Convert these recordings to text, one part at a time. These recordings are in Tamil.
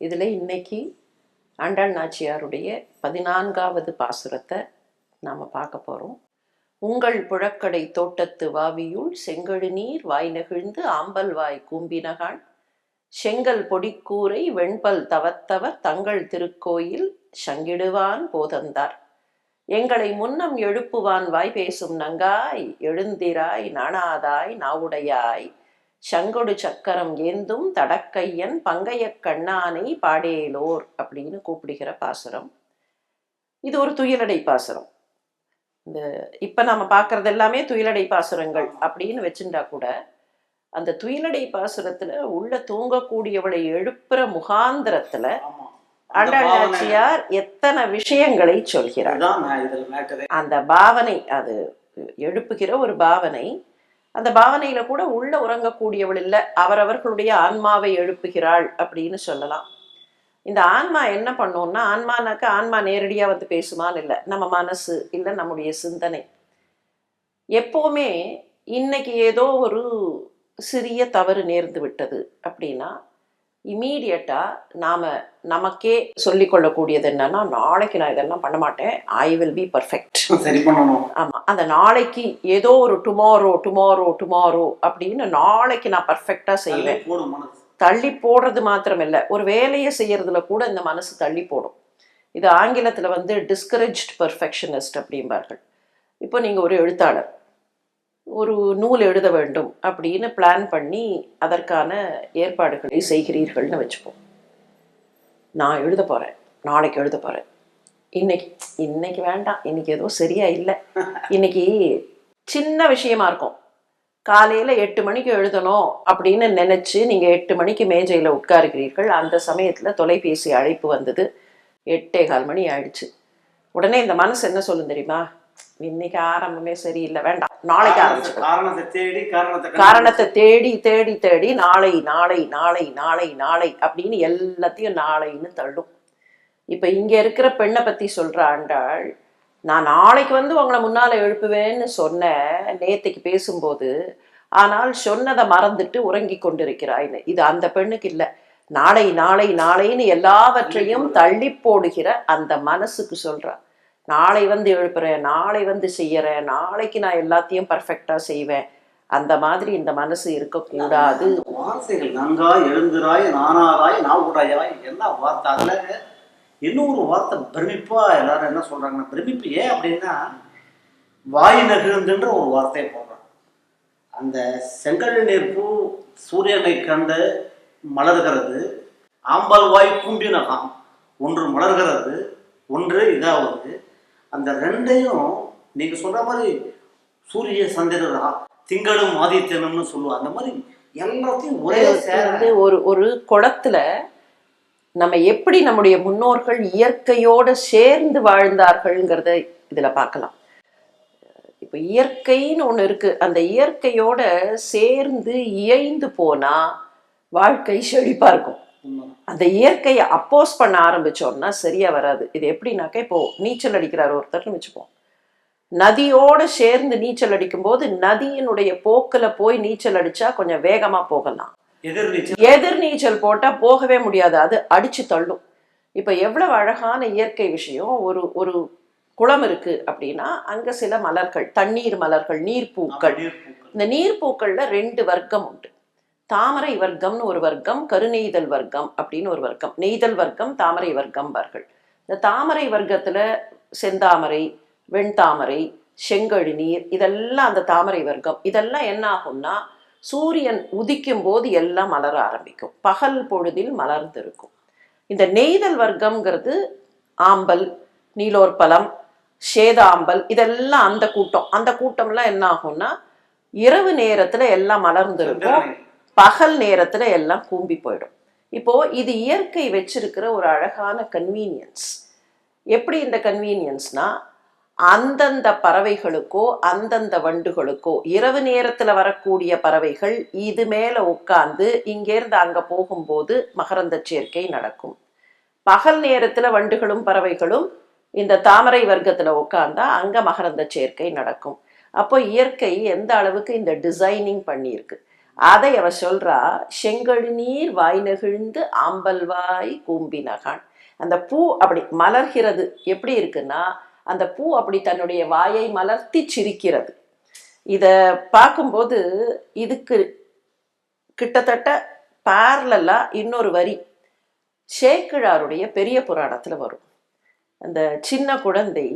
இதில் இன்னைக்கு ஆண்டாள் நாச்சியாருடைய பதினான்காவது பாசுரத்தை நாம் பார்க்க போகிறோம் உங்கள் புழக்கடை தோட்டத்து வாவியுள் செங்கழு நீர் வாய் நெகிழ்ந்து ஆம்பல் வாய் கூம்பினகான் செங்கல் பொடிக்கூரை வெண்பல் தவத்தவர் தங்கள் திருக்கோயில் சங்கிடுவான் போதந்தார். எங்களை முன்னம் எழுப்புவான் வாய் பேசும் நங்காய் எழுந்திராய் நாணாதாய் நாவுடையாய். சங்கொடு சக்கரம் ஏந்தும் தடக்கையன் பங்கைய கண்ணானை பாடேலோர் அப்படின்னு கூப்பிடுகிற பாசுரம். இது ஒரு துயிலடை பாசுரம். இந்த இப்ப நாம பார்க்கறது எல்லாமே துயிலடை பாசுரங்கள் அப்படின்னு வச்சுட்டா கூட அந்த துயிலடை பாசுரத்துல உள்ள தூங்கக்கூடியவளை எழுப்புற முகாந்திரத்துல நாச்சியார் எத்தனை விஷயங்களை சொல்கிறார். அந்த பாவனை அது எழுப்புகிற ஒரு பாவனை. அந்த பாவனையில கூட உள்ள உறங்கக்கூடியவள் இல்லை. அவரவர்களுடைய ஆன்மாவை எழுப்புகிறாள் அப்படின்னு சொல்லலாம். இந்த ஆன்மா என்ன பண்ணோம்னா ஆன்மானாக்க ஆன்மா நேரடியாக வந்து பேசுமான்னு இல்லை. நம்ம மனசு இல்லை நம்முடைய சிந்தனை. எப்போவுமே இன்னைக்கு ஏதோ ஒரு சிறிய தவறு நேர்ந்து விட்டது அப்படின்னா இமீடியட்டா நாம நமக்கே சொல்லிக்கொள்ளக்கூடியது என்னன்னா நாளைக்கு நான் இதெல்லாம் பண்ண மாட்டேன். ஐ வில் பி பர்ஃபெக்ட் சரி பண்ணணும். ஆமா. அந்த நாளைக்கு ஏதோ ஒரு டுமாரோ டுமாரோ டுமாரோ அப்படின்னு நாளைக்கு நான் பர்ஃபெக்டா செய்வேன். தள்ளி போடுறது மாத்திரம் இல்ல ஒரு வேலையை செய்யறதுல கூட இந்த மனசு தள்ளி போடும். இது ஆங்கிலத்துல வந்து டிஸ்கரேஜ்ட் பர்ஃபெக்ஷனிஸ்ட் அப்படிம்பார்கள். இப்போ நீங்க ஒரு எழுத்தாளர். ஒரு நூல் எழுத வேண்டும் அப்படின்னு பிளான் பண்ணி அதற்கான ஏற்பாடுகளை செய்கிறீர்கள்னு வச்சுப்போம். நான் எழுத போகிறேன் நாளைக்கு எழுத போகிறேன் இன்னைக்கு இன்னைக்கு வேண்டாம். இன்னைக்கு எதுவும் சரியா இல்லை. இன்னைக்கு சின்ன விஷயமா இருக்கும். காலையில் எட்டு மணிக்கு எழுதணும் அப்படின்னு நினச்சி நீங்கள் எட்டு மணிக்கு மேஜையில் உட்காருகிறீர்கள். அந்த சமயத்தில் தொலைபேசி அழைப்பு வந்தது. எட்டே கால் மணி ஆயிடுச்சு. உடனே இந்த மனசு என்ன சொல்லும் தெரியுமா? இன்னைக்கு ஆரம்பமே சரியில்லை. வேண்டாம். நாளைக்கு ஆரம்பிச்சுக்கலாம். காரணத்தை தேடி காரணத்தை கண்டு- காரணத்தை தேடி தேடி தேடி நாளை நாளை நாளை நாளை நாளை அப்படின்னு எல்லாத்தையும் நாளைன்னு தள்ளும். இப்ப இங்க இருக்கிற பெண்ணை பத்தி சொல்ற ஆண்டாள் நான் நாளைக்கு வந்து உங்களை முன்னால எழுப்புவேன்னு சொன்னேன் நேத்தைக்கு பேசும்போது ஆனால் சொன்னதை மறந்துட்டு உறங்கி கொண்டிருக்கிறாய்ன்னு. இது அந்த பெண்ணுக்கு இல்ல. நாளை நாளை நாளைன்னு எல்லாவற்றையும் தள்ளி போடுகிற அந்த மனசுக்கு சொல்றா. நாளை வந்து எழுப்புறேன் நாளை வந்து செய்யறேன் நாளைக்கு நான் எல்லாத்தையும் பர்ஃபெக்டா செய்வேன். அந்த மாதிரி இந்த மனசு இருக்கக்கூடாது. வார்த்தைகள் நன்றாய் எழுந்துராய் நானாராய் நாவுடையாய் என்ன வார்த்தை அதுல இன்னொரு வார்த்தை பிரமிப்பா எல்லாரும் என்ன சொல்றாங்கன்னா பிரமிப்பு ஏன் அப்படின்னா வாய் நகிழ்ந்துன்ற ஒரு வார்த்தையை போடுறான். அந்த செங்கல் நீர் பூ சூரியனை கண்டு மலர்கிறது ஆம்பல் வாய் கூம்பினகாம் ஒன்று மலர்கிறது ஒன்று இதாவது. அந்த ரெண்டையும் நீங்க சொல்ற மாதிரி சூரிய சந்திரரா திங்களும் ஆதித்யனும்னு சொல்லுவோம் அந்த மாதிரி எல்லாத்தையும் ஒரே சேர வந்து ஒரு ஒரு குளத்துல நம்ம எப்படி நம்முடைய முன்னோர்கள் இயற்கையோட சேர்ந்து வாழ்ந்தார்கள்ங்கிறத இதுல பார்க்கலாம். இப்ப இயற்கைன்னு ஒண்ணு இருக்கு. அந்த இயற்கையோட சேர்ந்து இயைந்து போனா வாழ்க்கை செழிப்பா இருக்கும். அந்த இயற்கையை அப்போஸ் பண்ண ஆரம்பிச்சோம்னா சரியா வராது. இது எப்படின்னாக்க இப்போ நீச்சல் அடிக்கிறார் ஒருத்தர்னு வச்சுப்போம் நதியோட சேர்ந்து நீச்சல் அடிக்கும்போது நதியினுடைய போக்குல போய் நீச்சல் அடிச்சா கொஞ்சம் வேகமா போகலாம். எதிர் நீச்சல். போட்டா போகவே முடியாது. அது அடிச்சு தள்ளும். இப்ப எவ்வளவு அழகான இயற்கை விஷயம். ஒரு ஒரு குளம் இருக்கு அப்படின்னா அங்க சில மலர்கள் தண்ணீர் மலர்கள் நீர்ப்பூக்கள். இந்த நீர்ப்பூக்கள்ல ரெண்டு வர்க்கம் உண்டு. தாமரை வர்க்கம்னு ஒரு வர்க்கம் கருநெய்தல் வர்க்கம் அப்படின்னு ஒரு வர்க்கம். நெய்தல் வர்க்கம் தாமரை வர்க்கம்பார்கள் இந்த தாமரை வர்க்கத்துல செந்தாமரை வெண்தாமரை செங்கழு நீர் இதெல்லாம் அந்த தாமரை வர்க்கம். இதெல்லாம் என்ன ஆகும்னா சூரியன் உதிக்கும் போது எல்லாம் மலர ஆரம்பிக்கும். பகல் பொழுதில் மலர்ந்திருக்கும். இந்த நெய்தல் வர்க்கம்ங்கிறது ஆம்பல் நீலோற்பலம் சேதாம்பல் இதெல்லாம் அந்த கூட்டம். அந்த கூட்டம்லாம் என்ன ஆகும்னா இரவு நேரத்துல எல்லாம் மலர்ந்திருக்கும். இருக்கும் பகல் நேரத்தில் எல்லாம் கூம்பி போயிடும். இப்போது இது இயற்கை வச்சிருக்கிற ஒரு அழகான கன்வீனியன்ஸ் எப்படி இந்த கன்வீனியன்ஸ்னால் அந்தந்த பறவைகளுக்கோ அந்தந்த வண்டுகளுக்கோ இரவு நேரத்தில் வரக்கூடிய பறவைகள் இது மேலே உட்காந்து இங்கேருந்து அங்கே போகும்போது மகரந்த சேர்க்கை நடக்கும். பகல் நேரத்தில் வண்டுகளும் பறவைகளும் இந்த தாமரை வர்க்கத்தில் உட்காந்தா அங்கே மகரந்த சேர்க்கை நடக்கும். அப்போ இயற்கை எந்த அளவுக்கு இந்த டிசைனிங் பண்ணியிருக்கு? அதை அவ சொல்றா செங்கழு நீர் வாய் நெகிழ்ந்து ஆம்பல்வாய் கூம்பினகான் அந்த பூ அப்படி மலர்கிறது எப்படி இருக்குன்னா அந்த பூ அப்படி தன்னுடைய வாயை மலர்த்தி சிரிக்கிறது. இதை பார்க்கும்போது இதுக்கு கிட்டத்தட்ட பேரலா இன்னொரு வரி சேக்கிழாருடைய பெரிய புராணத்தில் வரும். அந்த சின்ன குழந்தை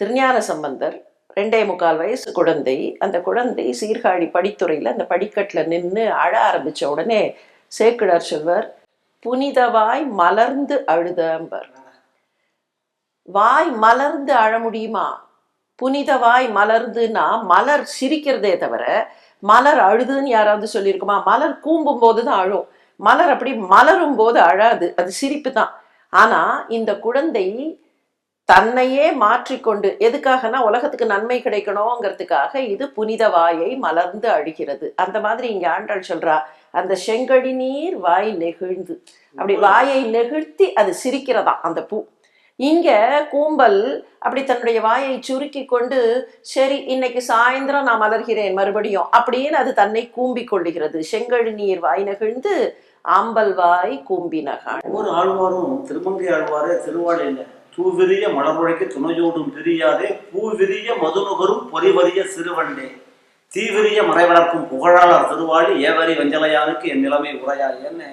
திருஞான சம்பந்தர் ரெண்டே முக்கால் வயசு குழந்தை. அந்த குழந்தை சீர்காழி படித்துறையில் அந்த படிக்கட்டுல நின்று அழ ஆரம்பிச்ச உடனே சேக்கிழார் சொல்வர் புனிதவாய் மலர்ந்து அழுதம்பர். வாய் மலர்ந்து அழ முடியுமா? புனிதவாய் மலர்ந்துன்னா மலர் சிரிக்கிறதே தவிர மலர் அழுதுன்னு யாராவது சொல்லியிருக்குமா? மலர் கூம்பும் போது தான் அழும். மலர் அப்படி மலரும் போது அழாது. அது சிரிப்பு தான். ஆனா இந்த குழந்தை தன்னையே மாற்றிக்கொண்டு எதுக்காகனா உலகத்துக்கு நன்மை கிடைக்கணுங்கிறதுக்காக இது புனித வாயை மலர்ந்து அழுகிறது. அந்த மாதிரி இங்க ஆண்டாள் சொல்றா அந்த செங்கழி நீர் வாய் நெகிழ்ந்து. அப்படி வாயை நெகிழ்த்தி அது சிரிக்கிறதா அந்த பூ. இங்க கூம்பல் அப்படி தன்னுடைய வாயை சுருக்கி கொண்டு சரி இன்னைக்கு சாயந்தரம் நான் மலர்கிறேன் மறுபடியும் அப்படின்னு அது தன்னை கூம்பிக் கொள்ளுகிறது. செங்கழு நீர் வாய் நெகிழ்ந்து ஆம்பல் வாய் கூம்பினகான். ஒவ்வொரு ஆழ்வாரும் திருமங்கை ஆழ்வாரே திருவாளில தூவிரிய மலர்முழைக்கு துணையோடும் பிரியாதே பூவிரிய மதுநுகரும் பொறிவரிய சிறுவண்டே. தீவிரிய மறை வளர்க்கும் புகழாளர் திருவாளி ஏவரி வெஞ்சலையானுக்கு என் நிலைமை உரையாயன்னு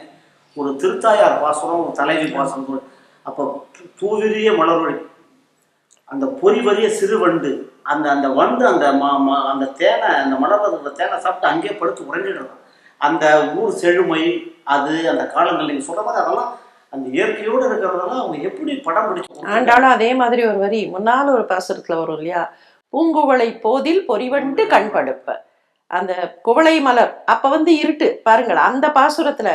ஒரு திருத்தாயார் பாசனம் ஒரு தலைவி பாசனம் அப்போ தூவிரிய மலர்வழி. அந்த பொறிவரிய சிறுவண்டு அந்த அந்த வண்டு அந்த ம- ம- அந்த தேனை அந்த மலர்வதோட தேனை சாப்பிட்டு அங்கேயே படுத்து உறங்கிடுறோம் அந்த ஊர் செழுமை அது அந்த காலங்கள் நீங்கள் சொல்ற மாதிரி அதெல்லாம் அந்த இயற்கையோடு இருக்கிறதெல்லாம் அவங்க எப்படி படம் பிடிச்சு ஆண்டாலும் அதே மாதிரி ஒரு வரி முன்னால் ஒரு பாசுரத்துல வரும் இல்லையா? பூங்குவளை போதில் பொறிவண்டு கண் படுப்ப. அந்த குவளை மலர் அப்ப வந்து இருட்டு பாருங்கள் அந்த பாசுரத்துல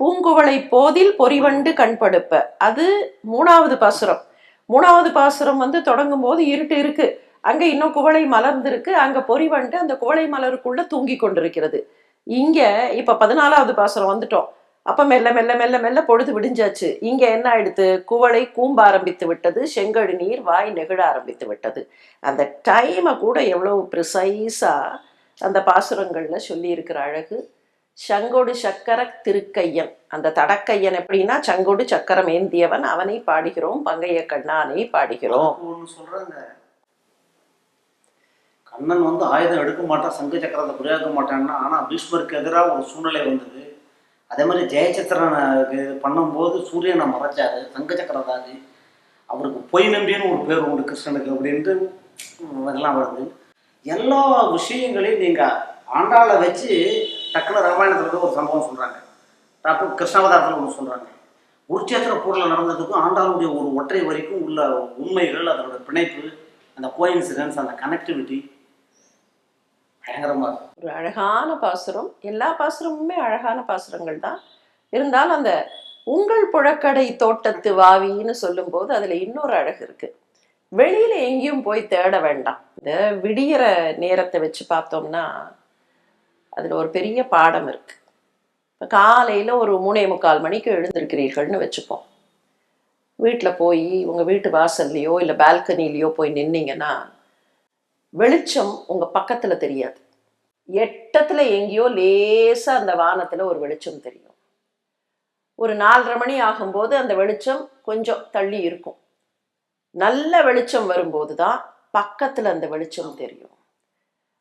பூங்குவளை போதில் பொறிவண்டு கண் படுப்ப. அது மூணாவது பாசுரம். மூணாவது பாசுரம் வந்து தொடங்கும் போது இருட்டு இருக்கு. அங்க இன்னும் குவளை மலர்ந்திருக்கு. அங்க பொறிவண்டு அந்த குவளை மலருக்குள்ள தூங்கி கொண்டிருக்கிறது. இங்க இப்ப பதினாலாவது பாசுரம் வந்துட்டோம். அப்போ மெல்ல மெல்ல மெல்ல மெல்ல பொழுது விடிஞ்சாச்சு. இங்கே என்ன ஆயிடுத்து குவளை கூம்ப ஆரம்பித்து விட்டது. செங்கழு நீர் வாய் நெகிழ ஆரம்பித்து விட்டது. அந்த டைமை கூட எவ்வளவு ப்ரிசைஸாக அந்த பாசுரங்கள்ல சொல்லியிருக்கிற அழகு. சங்கொடு சக்கர திருக்கையன். அந்த தடக்கையன் எப்படின்னா சங்கொடு சக்கரம் ஏந்தியவன். அவனை பாடுகிறோம். பங்கைய கண்ணானை பாடுகிறோம். சொல்றாங்க. கண்ணன் வந்து ஆயுதம் எடுக்க மாட்டான் சங்க சக்கரத்தை பிரயோக மாட்டான்னா ஆனா பீஷ்மருக்கு எதிராக ஒரு சூழ்நிலை வந்தது. அதே மாதிரி ஜெயச்சத்திரனுக்கு பண்ணும்போது சூரியனை மறைச்சாரு சங்க சக்கரதாரி அவருக்கு பொய் நம்பின்னு ஒரு பேர் உண்டு கிருஷ்ணனுக்கு அப்படின்ட்டு இதெல்லாம் வருது. எல்லா விஷயங்களையும் நீங்கள் ஆண்டாளை வச்சு டக்குனு ராமாயணத்தில் ஒரு சம்பவம் சொல்கிறாங்க அப்போ கிருஷ்ணாவதாரத்தில் ஒன்று சொல்கிறாங்க உருச்சேத்திர பொருளில் நடந்ததுக்கும் ஆண்டாளுடைய ஒரு ஒற்றை வரைக்கும் உள்ள உண்மைகள் அதனோட பிணைப்பு அந்த கோயின்சிடன்ஸ் அந்த கனெக்டிவிட்டி பயங்கரமா ஒரு அழகான பாசுரம். எல்லா பாசுரமுமே அழகான பாசுரங்கள் தான். இருந்தாலும் அந்த உங்கள் புழக்கடை தோட்டத்து வாவின்னு சொல்லும்போது அதுல இன்னொரு அழகு இருக்கு. வெளியில எங்கேயும் போய் தேட வேண்டாம். இந்த விடியிற நேரத்தை வச்சு பார்த்தோம்னா அதுல ஒரு பெரிய பாடம் இருக்கு. இப்போ ஒரு மூணே முக்கால் மணிக்கு எழுந்திருக்கிறீர்கள்னு வச்சுப்போம். வீட்டில் போய் உங்கள் வீட்டு வாசல்லையோ இல்லை பால்கனிலேயோ போய் நின்னீங்கன்னா வெளிச்சம் உங்கள் பக்கத்தில் தெரியாது. எட்டத்தில் எங்கேயோ லேசாக அந்த வானத்தில் ஒரு வெளிச்சம் தெரியும். ஒரு நாலரை மணி ஆகும்போது அந்த வெளிச்சம் கொஞ்சம் தள்ளி இருக்கும். நல்ல வெளிச்சம் வரும்போது தான் பக்கத்தில் அந்த வெளிச்சம் தெரியும்.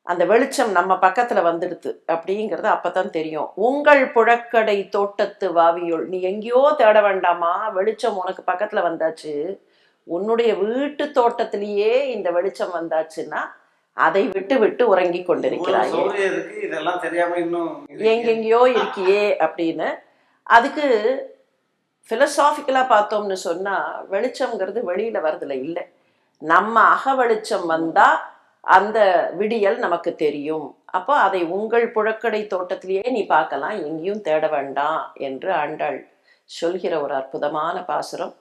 அந்த வெளிச்சம் நம்ம பக்கத்தில் வந்துடுது அப்படிங்கிறது அப்போ தான் தெரியும். உங்கள் புழக்கடை தோட்டத்து வாவியுள் நீ எங்கேயோ தேட வேண்டாமா? வெளிச்சம் உனக்கு பக்கத்தில் வந்தாச்சு. உன்னுடைய வீட்டு தோட்டத்திலேயே இந்த வெளிச்சம் வந்தாச்சுன்னா அதை விட்டு விட்டு உறங்கி கொண்டிருக்கிறாயே. எங்கெங்கேயோ இருக்கியே அப்படின்னு. அதுக்கு ஃபிலசாபிக்கலாக பார்த்தோம்னு சொன்னா வெளிச்சம்ங்கிறது வெளியில வரதுல இல்லை. நம்ம அக வெளிச்சம் வந்தா அந்த விடியல் நமக்கு தெரியும். அப்போ அதை உங்கள் புழக்கடை தோட்டத்திலேயே நீ பார்க்கலாம் எங்கேயும் தேட வேண்டாம் என்று ஆண்டாள் சொல்கிற ஒரு அற்புதமான பாசுரம்.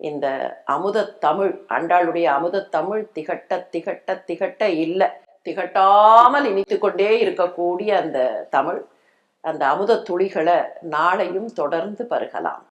இந்த அமுத தமிழ் ஆண்டாளுடைய அமுத தமிழ் திகட்ட திகட்ட திகட்ட இல்லை. திகட்டாமல் இனித்து கொண்டே இருக்கக்கூடிய அந்த தமிழ் அந்த அமுத துளிகளை நாளையும் தொடர்ந்து பருகலாம்.